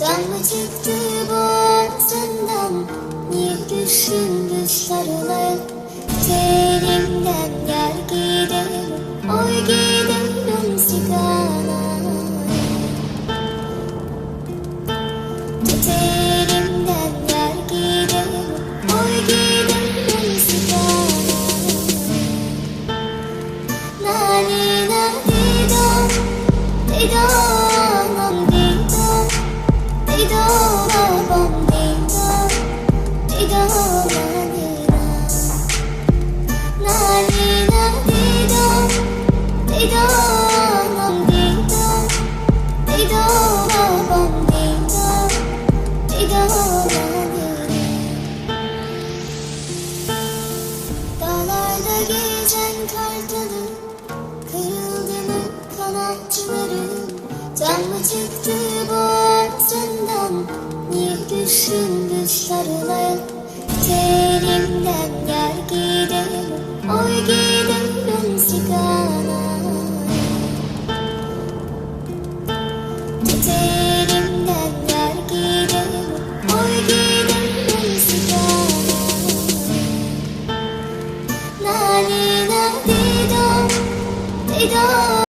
çıktı boğazından Niye düşündü sarılayıp Terimden gel gidelim Oy gidelim sigara. Terimden kardanın Kırıldı mı kanatçıların Can mı çıktı boğazından Niye düştün dışlarına Terimden gel gidelim Oy gidelim sigara. Terimden 一个。